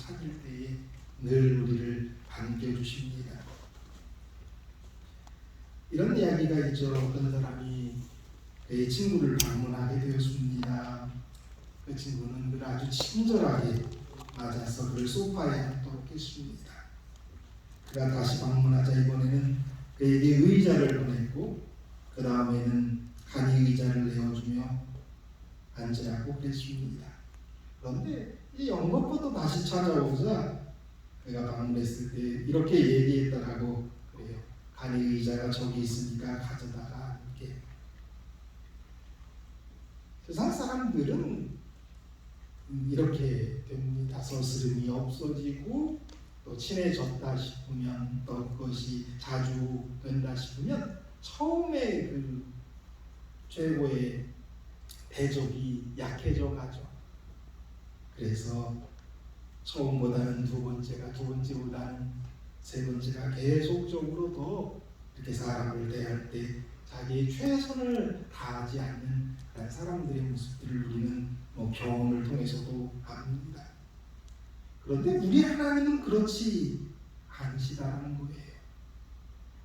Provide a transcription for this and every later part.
찾을 때에 늘 우리를 반겨주십니다. 이런 이야기가 있죠. 어떤 사람이 그의 친구를 방문하게 되었습니다. 그 친구는 그를 아주 친절하게 맞아서 그를 소파에 앉도록 했습니다. 그가 다시 방문하자 이번에는 그에게 의자를 보냈고 그 다음에는 간이 의자를 내어주며 앉으라고 그랬습니다. 그런데 이 영겁부터 다시 찾아오자 그가 방문했을 때 이렇게 얘기했다라고 그래요. 간이 의자가 저기 있으니까 가져다가 이렇게 세상 사람들은 이렇게 됩니다. 서스름이 없어지고 또 친해졌다 싶으면 또 그것이 자주 된다 싶으면 처음에 그 최고의 대적이 약해져 가죠. 그래서 처음보다는 두 번째가 두 번째보다는 세 번째가 계속적으로 더 이렇게 사람을 대할 때 자기의 최선을 다하지 않는 그런 사람들의 모습들을 우리는 뭐 경험을 통해서도 압니다. 그런데 우리 하나님은 그렇지 않으시다는 거예요.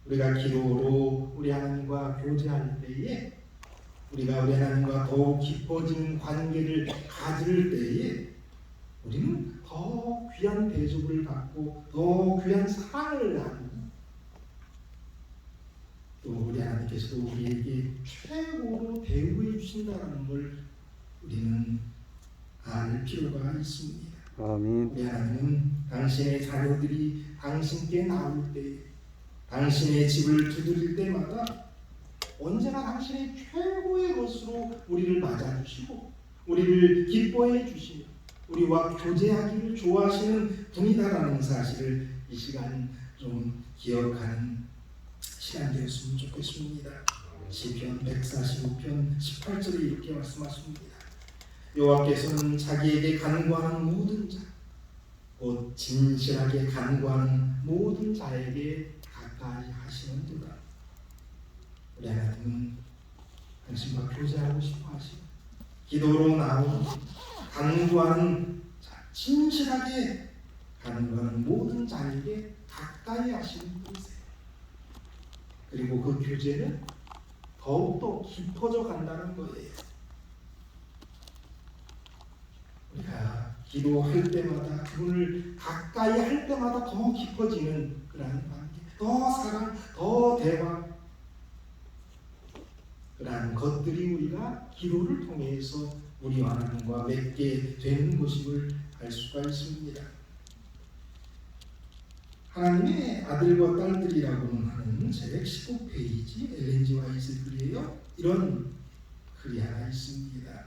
우리가 기도로 우리 하나님과 교제할 때에 우리가 우리 하나님과 더욱 깊어진 관계를 가질 때에 우리는 더 귀한 대접을 받고 더 귀한 사랑을 나누고 또 우리 하나님께서도 우리에게 최고로 대우해 주신다는 걸 우리는 알 필요가 있습니다. 아멘. 우리 하나님은 당신의 자녀들이 당신께 나올 때, 당신의 집을 두드릴 때마다 언제나 당신의 최고의 것으로 우리를 맞아주시고, 우리를 기뻐해 주시며, 우리와 교제하기를 좋아하시는 분이다라는 사실을 이 시간 좀 기억하는 시간 되었으면 좋겠습니다. 시편 145편 18절에 이렇게 말씀하십니다. 여호와께서는 자기에게 간구하는 모든 자, 곧 진실하게 간구하는 모든 자에게 가까이 하시는도다. 우리 하나님은 당신과 교제하고 싶어 하시고 기도로 나오는 간구하는 자, 진실하게 간구하는 모든 자에게 가까이 하시는 분이세요. 그리고 그 교제는 더욱더 깊어져 간다는 거예요. 우리가 기도할 때마다 그분을 가까이 할 때마다 더 깊어지는 그러한 관계, 더 사랑, 더 대화, 그러한 것들이 우리가 기도를 통해서 우리와 하나님과 맺게 되는 것임을 알 수가 있습니다. 하나님의 아들과 딸들이라고는 하는 제 19페이지 엘렌지 와이스 글이에요. 이런 글이 하나 있습니다.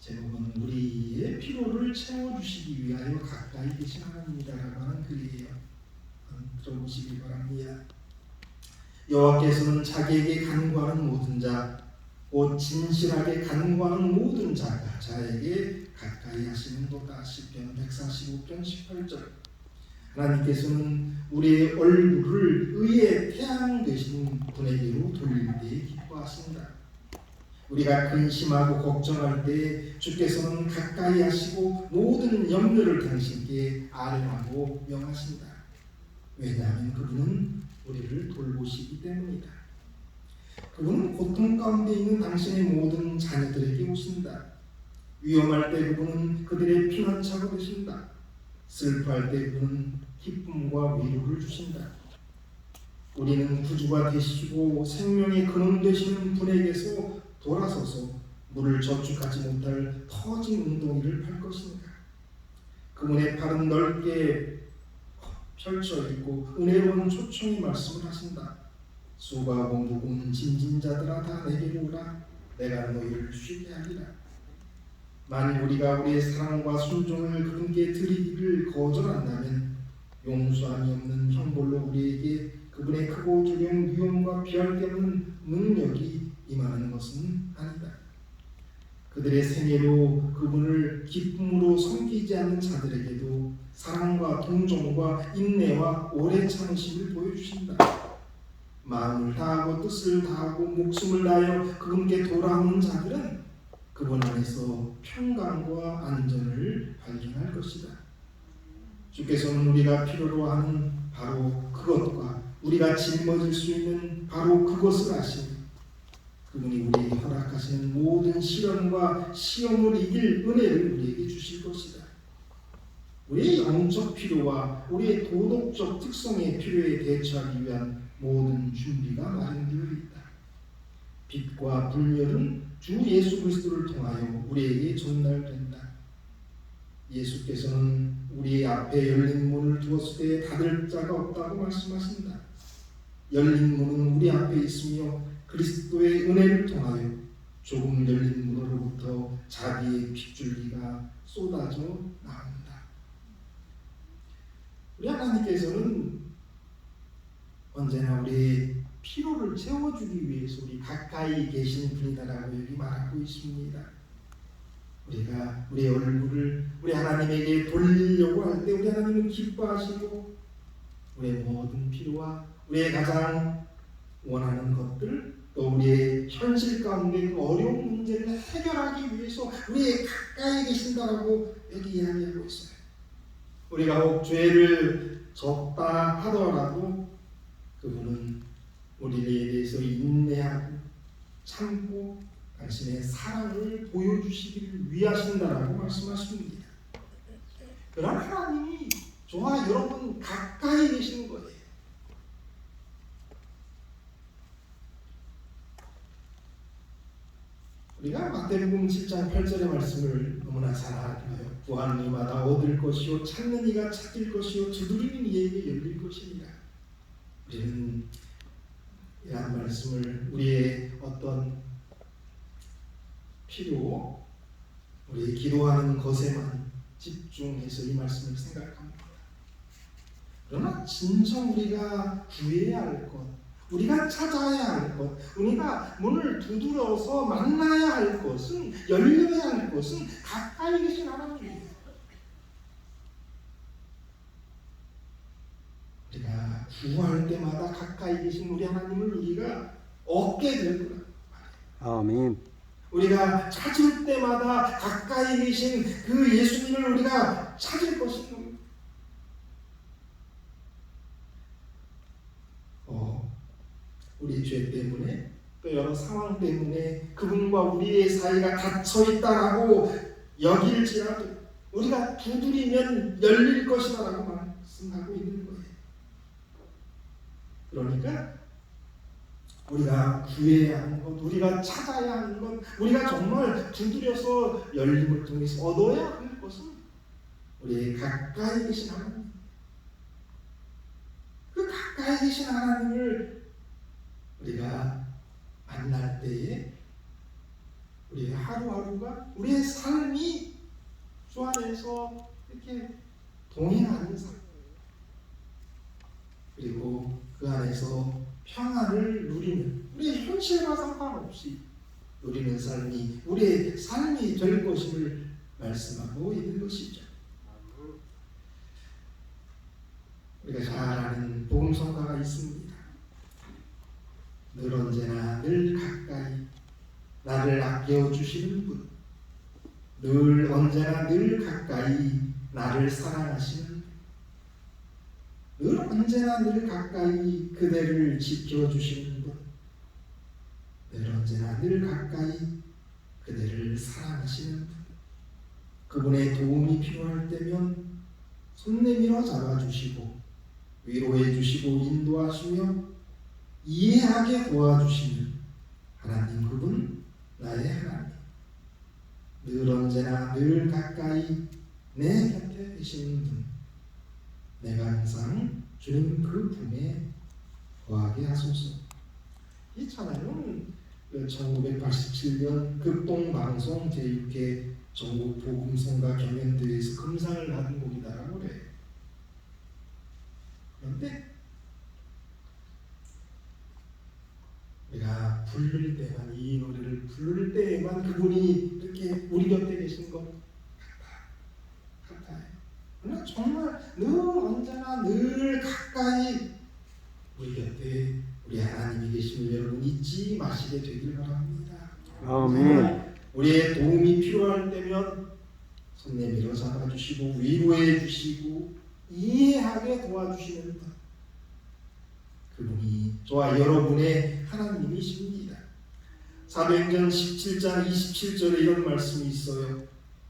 제목은 우리의 필요를 채워주시기 위하여 가까이 계신 하나님이다라고 하는 글이에요. 들어보시기 바랍니다. 여호와께서는 자기에게 간구하는 모든 자, 곧 진실하게 간구하는 모든 자가 자에게 가까이 하시는도다. 시편 145편 18절. 하나님께서는 우리의 얼굴을 의의 태양 되신 분에게로 돌릴 때 기뻐하신다. 우리가 근심하고 걱정할 때 주께서는 가까이 하시고 모든 염려를 당신께 아뢰라고 명하신다. 왜냐하면 그분은 우리를 돌보시기 때문이다. 그분은 고통 가운데 있는 당신의 모든 자녀들에게 오신다. 위험할 때 그분은 그들의 피난처가 되신다. 슬퍼할 때 그분은 기쁨과 위로를 주신다. 우리는 구주가 되시고 생명의 근원 되시는 분에게서 돌아서서 물을 저축하지 못할 터진 웅덩이를 팔 것인가? 그분의 팔은 넓게 펼쳐 있고 은혜로운 초청이 말씀을 하신다. 수고하고 무거운 짐진 자들아 다 내게로 오라. 내가 너희를 쉬게 하리라. 만일 우리가 우리의 사랑과 순종을 그분께 드리기를 거절한다면 용서함이 없는 형벌로 우리에게 그분의 크고 두려운 비할 데 없는 능력이 임하는 것은 아니다. 그들의 생애로 그분을 기쁨으로 섬기지 않는 자들에게도 사랑과 동정과 인내와 오래 참으심을 보여주신다. 마음을 다하고 뜻을 다하고 목숨을 다하여 그분께 돌아오는 자들은 그분 안에서 평강과 안전을 발견할 것이다. 주께서는 우리가 필요로 하는 바로 그것과 우리가 짊어질 수 있는 바로 그것을 아시니 그분이 우리에게 허락하시는 모든 시련과 시험을 이길 은혜를 우리에게 주실 것이다. 우리의 영적 필요와 우리의 도덕적 특성의 필요에 대처하기 위한 모든 준비가 마련되어 있다. 빛과 불멸은 주 예수 그리스도를 통하여 우리에게 전달된다. 예수께서는 우리 앞에 열린 문을 두었을 때 닫을 자가 없다고 말씀하신다. 열린 문은 우리 앞에 있으며 그리스도의 은혜를 통하여 조금 열린 문으로부터 자비의 빗줄기가 쏟아져 나온다. 우리 하나님께서는 언제나 우리의 필요를 채워주기 위해서 우리 가까이 계신 분이다라고 여기 말하고 있습니다. 우리가 우리의 얼굴을 우리 하나님에게 돌리려고 할 때 우리 하나님은 기뻐하시고 우리의 모든 필요와 우리의 가장 원하는 것들 또 우리의 현실 가운데 그 어려운 문제를 해결하기 위해서 우리의 가까이 계신다라고 여기 이야기하고 있어요. 우리가 혹 죄를 졌다 하더라도 그분은 우리에 대해서 인내하고 참고 당신의 사랑을 보여주시기를 위하신다라고 말씀하십니다. 그런 하나님이 저와 여러분 가까이 계신 거예요. 우리가 마태복음 7장 8절의 말씀을 너무나 잘 알아요. 구하는 이마다 얻을 것이요 찾는 이가 찾을 것이요 두드리는 이에게 열릴 것이니라. 우리는 이러한 말씀을 우리의 어떤 필요, 우리 기도하는 것에만 집중해서 이 말씀을 생각합니다. 그러나 진정 우리가 구해야 할 것, 우리가 찾아야 할 것, 우리가 문을 두드려서 만나야 할 것은 열려야 할 것은 가까이 계신 하나님이에요. 우리가 구할 때마다 가까이 계신 우리 하나님을 우리가 얻게 될 거라. 아멘. 우리가 찾을 때마다 가까이 계신 그 예수님을 우리가 찾을 것입니다. 어, 우리 죄 때문에 또 여러 상황 때문에 그분과 우리의 사이가 닫혀 있다라고 여길지라도 우리가 두드리면 열릴 것이다라고 말씀하고 있는 거예요. 그러니까 우리가 구해야 하는 것, 우리가 찾아야 하는 것, 우리가 정말 두드려서 열림을 통해서 얻어야 할 것은 우리 가까이 계신 하나님. 그 가까이 계신 하나님을 우리가 만날 때에 우리의 하루하루가 우리의 삶이 주 안에서 이렇게 동행하는 삶. 그리고 그 안에서 평안을 누리는 우리의 현실과 상관없이 누리는 삶이 우리의 삶이 될 것임을 말씀하고 있는 것이죠. 우리가 잘 아는 복음성가가 있습니다. 늘 언제나 늘 가까이 나를 아껴 주시는 분, 늘 언제나 늘 가까이 나를 사랑하시는 분, 늘 언제나 늘 가까이 그대를 지켜주시는 분, 늘 언제나 늘 가까이 그대를 사랑하시는 분, 그분의 도움이 필요할 때면 손 내밀어 잡아주시고 위로해 주시고 인도하시며 이해하게 도와주시는 하나님 그분 나의 하나님. 늘 언제나 늘 가까이 내 곁에 계시는 분 내가 항상 주님 그 품에 거하게 하소서 이 찬양은 1987년 극동방송 제6회 전국 복음성가 경연대회에서 금상을 받은 곡이다라고 그래요 그런데 우리가 부를 때만 이 노래를 부를 때에만 그분이 이렇게 우리 곁에 계신 것. 그러나 정말 늘 언제나 늘 가까이 우리 곁에 우리 하나님이 계심을 여러분 잊지 마시게 되길 바랍니다. 아멘. 우리의 도움이 필요할 때면 손 내밀어 잡아주시고 위로해 주시고 이해하게 도와주시는 분. 그분이 저와 여러분의 하나님이십니다. 사도행전 17장 27절에 이런 말씀이 있어요.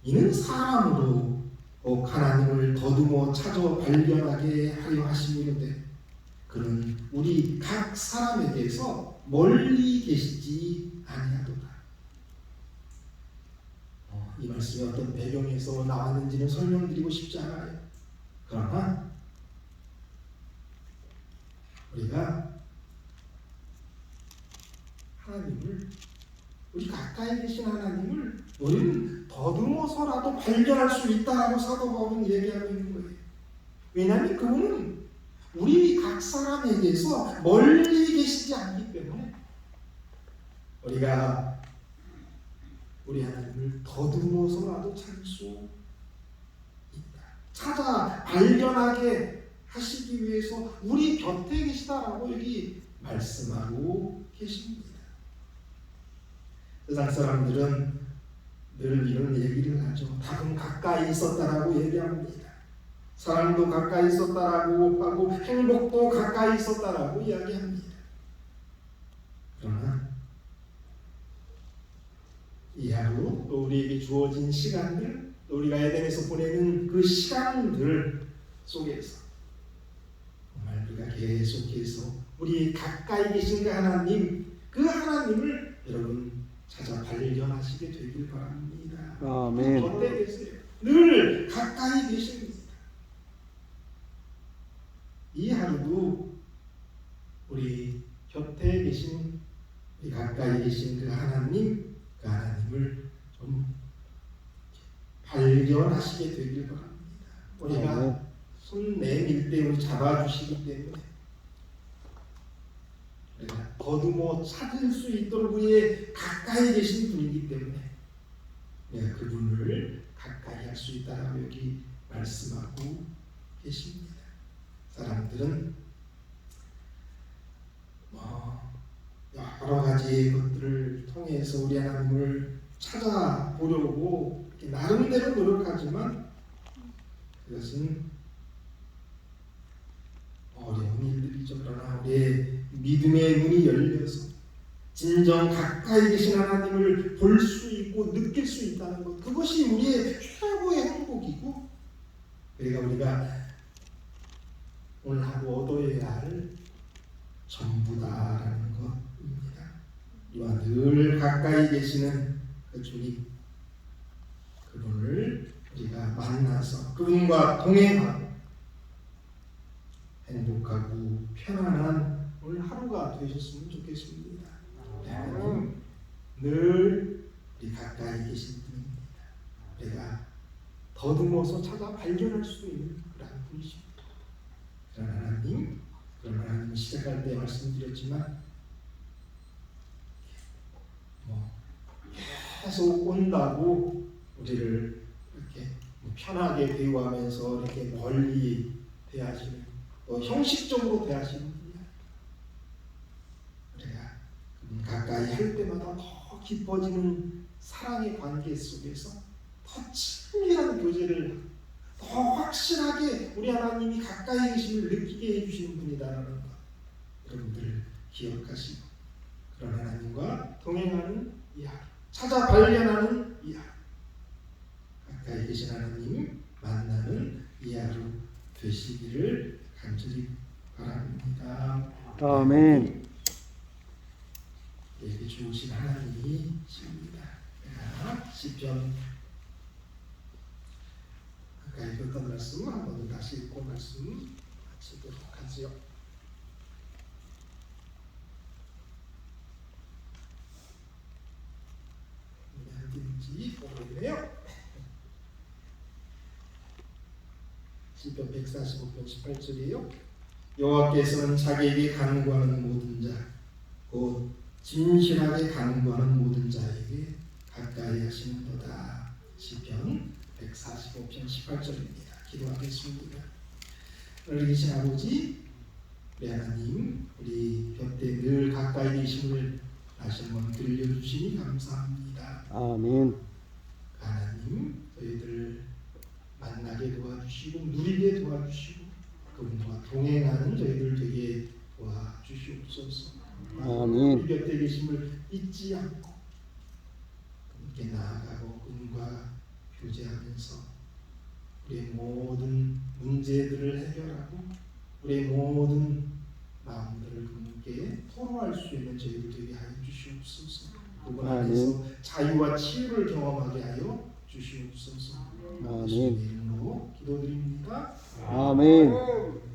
이는 사람으로 꼭 하나님을 더듬어 찾아 발견하게 하려 하심이로되 그는 우리 각 사람에게서 멀리 계시지 아니하도다. 어, 이 말씀이 어떤 배경에서 나왔는지는 설명드리고 싶지 않아요. 그러나 우리가 하나님을 우리 가까이 계신 하나님을 우리는 더듬어서라도 발견할 수 있다라고 사도 바울은 얘기하고 있는 거예요. 왜냐하면 그분은 우리 각 사람에게서 멀리 계시지 않기 때문에 우리가 우리 하나님을 더듬어서라도 찾을 수 있다. 찾아 발견하게 하시기 위해서 우리 곁에 계시다라고 여기 말씀하고 계십니다. 세상 사람들은 늘 이런 얘기를 가까이 있었다라고 얘기합니다. 사랑도 가까이 있었다라고 하고 행복도 가까이 있었다라고 이야기합니다. 그러나 이 하루 또 우리에게 주어진 시간들 또 우리가 에덴에서 보내는 그 시간들 속에서 정말 우리가 계속해서 우리 가까이 계신 그 하나님 그 하나님을 여러분 찾아 발견하시게 되길 바랍니다. 아멘. 곁에 계세요. 늘 가까이 계십니다. 이 하루도 우리 곁에 계신 우리 가까이 계신 그 하나님 그 하나님을 좀 발견하시게 되길 바랍니다. 우리가. 손 내밀 때 우리 잡아주시기 때문에 우리가 더듬어 찾을 수 있도록 우리의 가까이 계신 분이기 때문에 우리가 그분을 가까이 할 수 있다라고 여기 말씀하고 계십니다. 사람들은 뭐 여러 가지 것들을 통해서 우리 하나님을 찾아보려고 나름대로 노력하지만 그것은 어려운 일들이죠. 그러나 우리의 믿음의 눈이 열려서 진정 가까이 계신 하나님을 볼 수 있고 느낄 수 있다는 것 그것이 우리의 최고의 행복이고 그러니까 우리가 오늘 하루 얻어야 할 전부다라는 것입니다. 이와 늘 가까이 계시는 그 주님 그분을 우리가 만나서 그분과 동행하고 행복하고 편안한 오늘 하루가 되셨으면 좋겠습니다. 하나님 늘 우리 가까이 계신 분입니다. 우리가 더듬어서 찾아 발견할 수 있는 그런 분이십니다. 그런 하나님, 그런 하나님 시작할 때 말씀드렸지만 뭐 계속 온다고 우리를 이렇게 편하게 대우하면서 이렇게 멀리 대하시는 또 형식적으로 대하시는 분이 아니에요. 우리가 그분 가까이 할 때마다 더 깊어지는 사랑의 관계 속에서 더 친밀한 교제를 더 확실하게 우리 하나님이 가까이 계심을 느끼게 해주시는 분이다라는 것 여러분들 기억하시고 그런 하나님과 동행하는 이 하루 찾아 발견하는 이 하루 가까이 계신 하나님 만나는 이 하루 되시기를 간절히 바랍니다. 아멘. 우리에게 주신 하나님이십니다. 자, 시편 아까 읽었던 말씀 한 번 더 다시 읽고 말씀 마치도록 하지요. 어디인지 모르겠네요. 시편 145편 18절이에요. 여호와께서는 자기에게 간구하는 모든 자, 곧 진실하게 간구하는 모든 자에게 가까이 하시는도다. 시편 145편 18절입니다. 기도하겠습니다. 우리 계신 아버지, 우리 하나님, 우리 곁에 늘 가까이 계심을 다시 한번 들려주시니 감사합니다. 아멘. 하나님, 저희들 만나게 도와주시고 누리게 도와주시고 그분과 동행하는 저희들 되게 도와주시옵소서. 아멘. 우리 곁에 계심을 잊지 않고 함께 나아가고 그분과 교제하면서 우리의 모든 문제들을 해결하고 우리의 모든 마음들을 그분께 토로할 수 있는 저희들 되게 하여 주시옵소서. 그분 안에서 자유와 치유를 경험하게 하여 주시옵소서. 아멘. 기도드립니다. 아멘.